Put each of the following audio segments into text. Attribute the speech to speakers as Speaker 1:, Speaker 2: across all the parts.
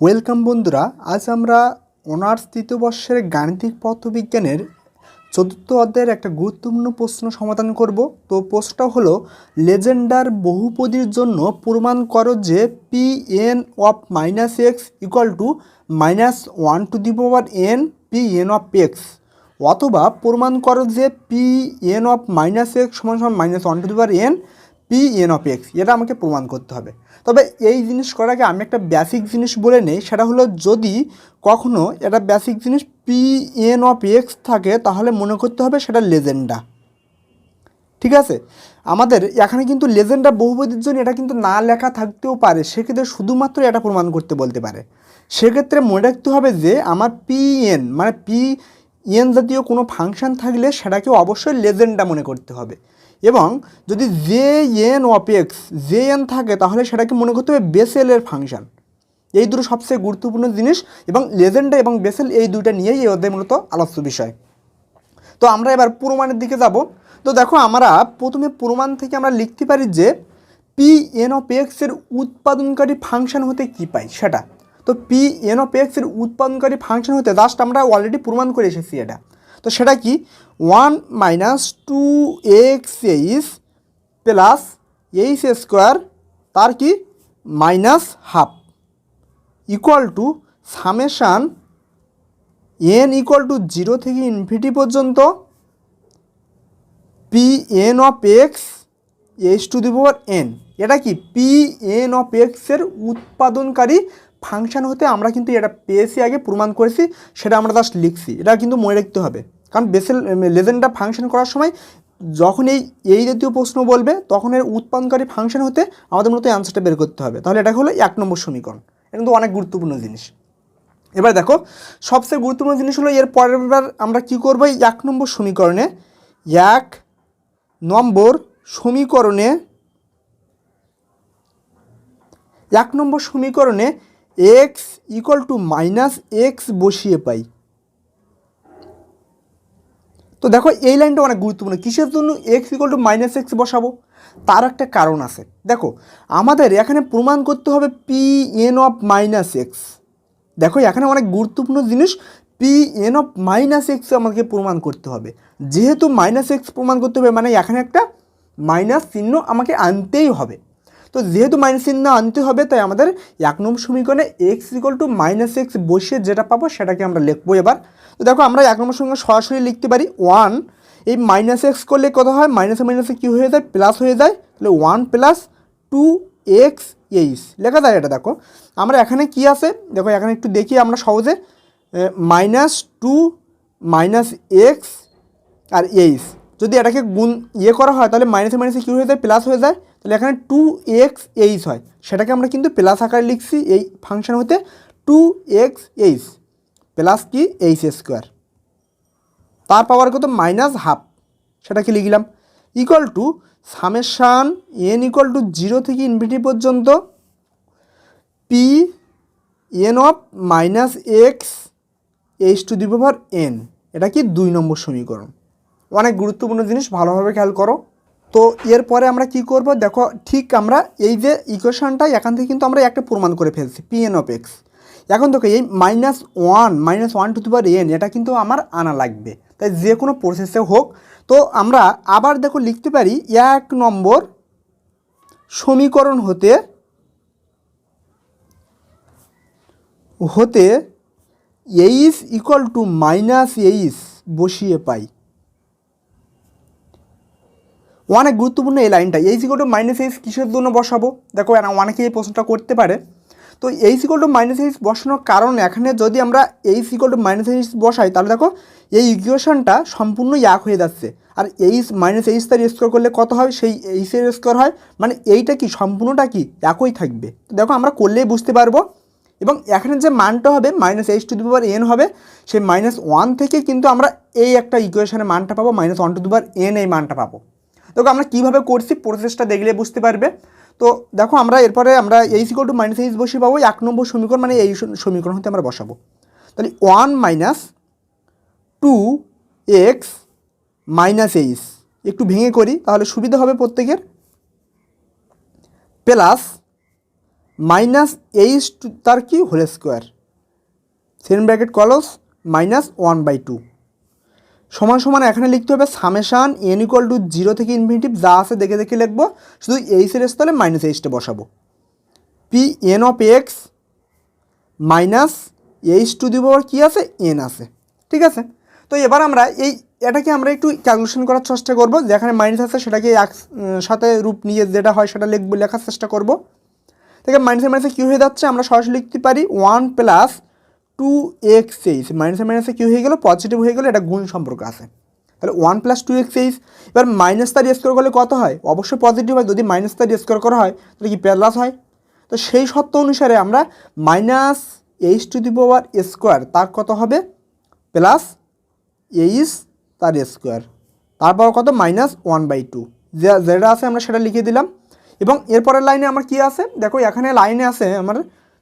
Speaker 1: Welcome বন্ধুরা, আজ আমরা অনার্স তৃতীয় বর্ষের গাণিতিক পদার্থবিজ্ঞানের চতুর্থ অধ্যায়ের একটা গুরুত্বপূর্ণ প্রশ্ন সমাধান করব। তো প্রশ্নটা হলো, লেজেন্ডার বহুপদীর জন্য প্রমাণ করো যে P N of minus X equal to minus one to the power N P N of X অথবা প্রমাণ করো যে P N of minus X সমান সমান minus one to the power N P N of X এটা আমাকে প্রমাণ করতে হবে। তবে এই জিনিস আগে আমি একটা বেসিক জিনিস বলে নেই, সেটা হলো যদি কখনো এটা বেসিক জিনিস পি এন অফ এক্স থাকে, তাহলে মনে করতে হবে সেটা লেজেন্ডা ঠিক আছে? আমাদের এখানে কিন্তু লেজেন্ডা বহুপদীর জন্য এটা কিন্তু না লেখা থাকতেও পারে, সেক্ষেত্রে শুধুমাত্র এটা প্রমাণ করতে বলতে পারে। সেক্ষেত্রে মনে রাখতে হবে যে আমার পি এন মানে পি এন জাতীয় কোনো ফাংশন থাকলে সেটাকে অবশ্যই লেজেন্ডা মনে করতে হবে। এবং যদি J N of X J N থাকে, তাহলে সেটাকে মনে করতে হবে বেসেলের ফাংশন এই দুটো সবচেয়ে গুরুত্বপূর্ণ জিনিস এবং লেজেন্ডা এবং বেসেল এই দুইটা নিয়েই এই অধ্যায় মূলত আলোচ্য বিষয়। তো আমরা এবার প্রমাণের দিকে যাব। তো দেখো, আমরা প্রথমে প্রমাণ থেকে আমরা লিখতে পারি যে পি এন অফ এক্সের উৎপাদনকারী ফাংশন হতে কী পাই, সেটা। তো পি এন অফ এক্সের উৎপাদনকারী ফাংশন হতে জাস্ট আমরা অলরেডি প্রমাণ করে এসেছি এটা। তো সেটা কি? One minus two X H plus H square তার কি? Minus half equal to summation N equal to zero থেকে ইনফিনিটি পর্যন্ত P N of X H to the power N এটা কি? পি এন অফ এক্সের উৎপাদনকারী ফাংশন হতে আমরা কিন্তু এটা পেয়েছি আগে, প্রমাণ করেছি, সেটা আমরা জাস্ট লিখছি। এটা কিন্তু মনে রাখতে হবে। কারণ বেসেল লেজেন্ডটা ফাংশন করার সময় যখন এই এই জাতীয় প্রশ্ন বলবে, তখন এর উৎপাদনকারী ফাংশন হতে আমাদের মূলত অ্যান্সারটা বের করতে হবে। তাহলে এটা হলো এক নম্বর সমীকরণ। এটা কিন্তু অনেক গুরুত্বপূর্ণ জিনিস। এবার দেখো, সবচেয়ে গুরুত্বপূর্ণ জিনিস হলো এর পরের বার আমরা কী করব এই এক নম্বর সমীকরণে? এক নম্বর সমীকরণে, এক নম্বর সমীকরণে X equal to minus X বসিয়ে পাই। তো দেখো, এই লাইনটা অনেক গুরুত্বপূর্ণ। কিসের জন্য X equal to minus X বসাবো? তার একটা কারণ আছে। দেখো, আমাদের এখানে প্রমাণ করতে হবে P N of minus X দেখো, এখানে অনেক গুরুত্বপূর্ণ জিনিস। P N of minus X আমাকে প্রমাণ করতে হবে। যেহেতু মাইনাস এক্স প্রমাণ করতে হবে মানে এখানে একটা মাইনাস চিহ্ন আমাকে আনতেই হবে। তো যেহেতু মাইনাস চিহ্ন আনতে হবে, তাই আমাদের এক নম্বর সমীকরণে X equal to minus X বসিয়ে যেটা পাবো সেটাকে আমরা লিখব এবার। তো দেখো, আমরা এক নম্বর সমীকরণ সরাসরি লিখতে পারি ওয়ান এই মাইনাস এক্স করলে কত হয়? মাইনাসে মাইনাসে কী হয়ে যায়? প্লাস হয়ে যায়। তাহলে one plus two X H. লেখা যায় এটা, দেখো। আমরা এখানে কি আছে? দেখো, এখানে একটু দেখি আমরা সহজে। মাইনাস টু মাইনাস এক্স আর এইচ। যদি এটাকে গুণ ইয়ে করা হয়, তাহলে মাইনাসে মাইনাসে কী হয়ে যায়? প্লাস হয়ে যায়। তাহলে এখানে টু এক্স এইচ হয়। সেটাকে আমরা কিন্তু প্লাস আকারে লিখছি, এই ফাংশন হতে টু এক্স এইচ প্লাস কি? এইচ স্কোয়ার তার পাওয়ার কত? মাইনাস হাফ সেটাকে লিখলাম? Equal to summation N equal to zero থেকে ইনফিনিটি পর্যন্ত P N of minus X H to the power N এটা কি? দুই নম্বর সমীকরণ। অনেক গুরুত্বপূর্ণ জিনিস, ভালোভাবে খেয়াল করো। তো এরপরে আমরা কি করব? দেখো, ঠিক আমরা এই যে ইকুয়েশনটা এখান থেকে কিন্তু আমরা একটা প্রমাণ করে ফেলছি পি এন অফ এক্স এখন দেখো, এই minus one minus one to the power N এটা কিন্তু আমার আনা লাগবে। তাই যে কোনো প্রসেসে হোক। তো আমরা আবার দেখো লিখতে পারি, এক নম্বর সমীকরণ হতে হতে H equal to minus H বসিয়ে পাই। অনেক গুরুত্বপূর্ণ এই লাইনটা H equal to minus H কিসের জন্য বসাবো দেখো অনেকে এই প্রশ্নটা করতে পারে তো H equal to minus H বসানোর কারণ এখানে যদি আমরা H equal to minus H বসাই তাহলে দেখো এই ইকুয়েশনটা সম্পূর্ণ এক হয়ে যাচ্ছে আর এইচ মাইনাস এইচ তার স্কোয়ার করলে কত হয় সেই এইচের স্কোয়ার হয় মানে এইটা কি সম্পূর্ণটা কি একই থাকবে দেখো আমরা করলেই বুঝতে পারব এবং এখানে যে মানটা হবে minus H to the power N হবে সেই মাইনাস ওয়ান থেকে কিন্তু আমরা এই একটা ইকুয়েশনের মানটা পাবো minus one to the power N এই মানটা পাবো দেখো আমরা কীভাবে করছি প্রসেসটা দেখলে বুঝতে পারবে। তো দেখো আমরা এরপরে আমরা H equal to minus H বসে পাবো, এক নম্বর সমীকরণ মানে এই সমীকরণ হতে আমরা বসাবো। তাহলে one minus two X minus H একটু ভেঙে করি, তাহলে সুবিধা হবে প্রত্যেকের। প্লাস মাইনাস এইচ তার কি? হোল স্কোয়ার সেকেন্ড ব্র্যাকেট কলস মাইনাস ওয়ান বাই টু সমান সমান এখানে লিখতে হবে summation N equal to zero থেকে ইনফিনিটিভ যা আছে দেখে দেখে লিখব, শুধু এইচের স্থলে মাইনাস এইচটা বসাবো। P N of X minus H to দিব কী আছে? এন আছে। ঠিক আছে? তো এবার আমরা এই, এটাকে আমরা একটু ক্যালকুলেশন করার চেষ্টা করব যেখানে মাইনাস আছে সেটাকে এক সাথে রূপ নিয়ে যেটা হয় সেটা লিখব, লেখার চেষ্টা করব। দেখে মাইনাসে মাইনাসে কী হয়ে যাচ্ছে? আমরা সরাসরি লিখতে পারি one plus two X H মাইনাসে মাইনাসে কী হয়ে গেলো? পজিটিভ হয়ে গেলো, এটা গুণ সম্পর্ক আছে। তাহলে one plus two X H এবার মাইনাস তার করলে কত হয়? অবশ্যই পজিটিভ হয়, যদি মাইনাস তার করা হয়, তাহলে কি প্লাস হয়? তো সেই সত্য অনুসারে আমরা minus H to the power square তার কত হবে? প্লাস এইচ তার স্কোয়ার তারপর কত? মাইনাস ওয়ান বাই টু যেটা আছে আমরা সেটা লিখে দিলাম। এবং এরপরের লাইনে আমার কি আছে? দেখো, এখানে লাইনে আছে আমার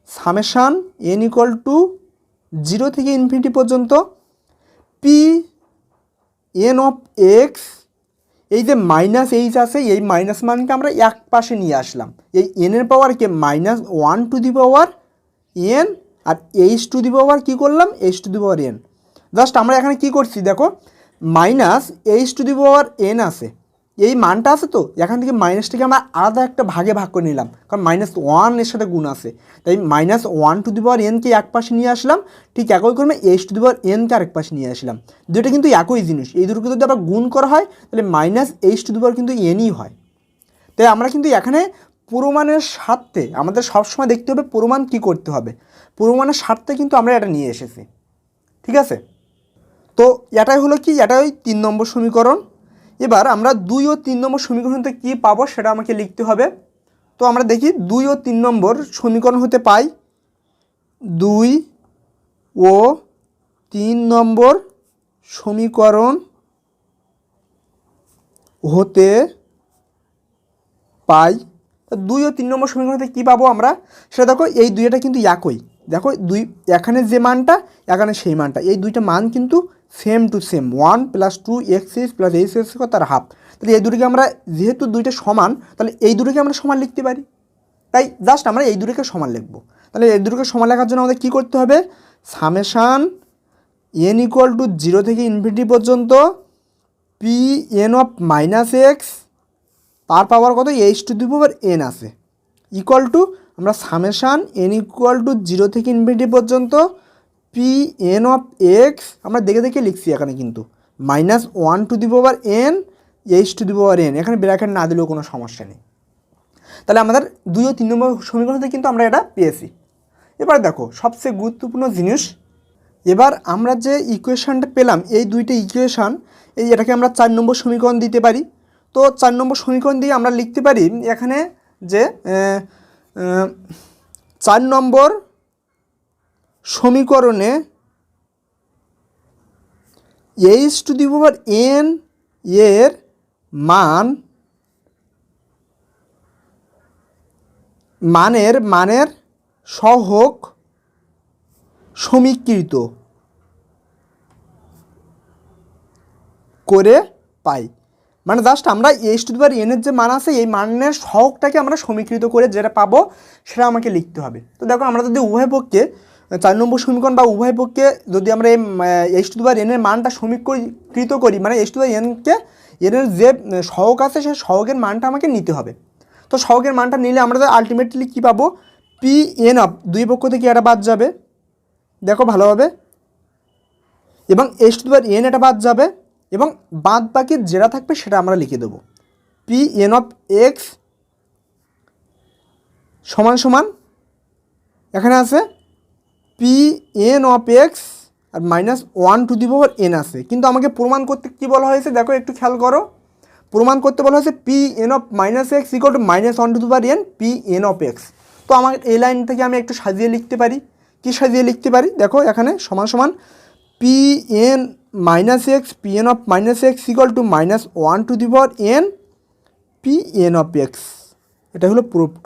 Speaker 1: summation N equal to zero থেকে ইনফিনিটি পর্যন্ত পি এন অফ এক্স এই যে মাইনাস এইচ আছে, এই মাইনাস মানকে আমরা এক পাশে নিয়ে আসলাম। এই এনের পাওয়ারকে minus one to the power N R H to the power কী করলাম? H to the power N just আমরা এখানে কি করছি দেখো? Minus H to the power N আছে। এই মানটা আছে তো, এখান থেকে মাইনাসটাকে আমরা আলাদা একটা ভাগে ভাগ করে নিলাম, কারণ মাইনাস ওয়ানের সাথে গুণ আছে। তাই minus one to the power NK এক পাশে নিয়ে আসলাম, ঠিক একই ক্রমে এইচ টু দি পাওয়ার এনকে আরেক পাশে নিয়ে আসলাম। দুটো কিন্তু একই জিনিস, এই দুটোকে যদি আবার গুণ করা হয়, তাহলে minus H to the power কিন্তু এনই হয়। তাই আমরা কিন্তু এখানে প্রমাণের স্বার্থে, আমাদের সবসময় দেখতে হবে প্রমাণ কী করতে হবে। প্রমাণের স্বার্থে কিন্তু আমরা এটা নিয়ে এসেছি, ঠিক আছে? তো এটাই হলো কি? এটাই তিন নম্বর সমীকরণ। এবার আমরা দুই ও তিন নম্বর সমীকরণ হতে কী পাবো সেটা আমাকে লিখতে হবে। তো আমরা দেখি দুই ও তিন নম্বর সমীকরণ হতে পাই। দুই ও তিন নম্বর সমীকরণ হতে পাই। দুই ও তিন নম্বর সমীকরণতে কী পাবো আমরা? সেটা দেখো, এই দুইটা কিন্তু একই। দেখো দুই, এখানে যে মানটা, এখানে সেই মানটা। এই দুইটা মান কিন্তু same to same one plus two X X plus H X তার হাফ তাহলে এই দুটোকে আমরা যেহেতু দুইটা সমান, তাহলে এই দুটোকে আমরা সমান লিখতে পারি। তাই জাস্ট আমরা এই দুটোকে সমান লিখব। তাহলে এই দুটোকে সমান লেখার জন্য আমাদের কী করতে হবে? Summation N equal to zero থেকে ইনফিনিটি পর্যন্ত P N of minus X তার পাওয়ার কত? H to the power N আছে। ইকুয়াল টু আমরা summation N equal to zero থেকে ইনফিনিটি পর্যন্ত পি এন অফ এক্স আমরা দেখে দেখে লিখছি এখানে কিন্তু। Minus one to the power N H to the power N এখানে ব্র্যাকেট না দিলেও কোনো সমস্যা নেই। তাহলে আমাদের দুই ও তিন নম্বর সমীকরণ সমীকরণতে কিন্তু আমরা এটা পেয়েছি। এবার দেখো, সবচেয়ে গুরুত্বপূর্ণ জিনিস, এবার আমরা যে ইকুয়েশানটা পেলাম, এই দুইটা ইকুয়েশান এই এটাকে আমরা চার নম্বর সমীকরণ দিতে পারি। তো চার নম্বর সমীকরণ দিয়ে আমরা লিখতে পারি এখানে যে চার নম্বর সমীকরণে H to the power N এর মান, মানের মানের সহক সমীকৃত করে পাই। মানে জাস্ট আমরা এইচ টু পাওয়ার এনের যে মান আছে, এই মানের সহগটাকে আমরা সমীকৃত করে যেটা পাবো, সেটা আমাকে লিখতে হবে। তো দেখো, আমরা যদি উভয় পক্ষে, চার নম্বর সমীকরণ বা উভয় পক্ষে যদি আমরা এই এইচ টু পাওয়ার এনের মানটা সমীকৃত করি মানে এইচ টু পাওয়ার এনকে এনের যে সহগ আছে সেই সহগের মানটা আমাকে নিতে হবে। তো সহগের মানটা নিলে আমরা আলটিমেটলি কী পাবো? পি এন অফ দুই পক্ষ থেকে এটা বাদ যাবে। দেখো, ভালোভাবে। এবং এইচ টু পাওয়ার এন এটা বাদ যাবে। এবং বাদ বাকি যেটা থাকবে সেটা আমরা লিখে দেবো। পি এন অফ এক্স সমান সমান এখানে আছে। P N of x R minus one to the power N আছে। কিন্তু আমাকে প্রমাণ করতে কী বলা হয়েছে? দেখো একটু খেয়াল করো। প্রমাণ করতে বলা হয়েছে P N of minus X equal to minus one to the power N P N of X তো আমার এই লাইন থেকে আমি একটু সাজিয়ে লিখতে পারি। কি সাজিয়ে লিখতে পারি? দেখো এখানে সমান সমান P N minus X P N of minus X equal to minus one to the power N P N of X এটা হলো প্রুফড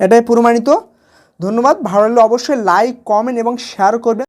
Speaker 1: এটাই প্রমাণিত। ধন্যবাদ। ভালো লাগলে অবশ্যই লাইক কমেন্ট এবং শেয়ার করবেন।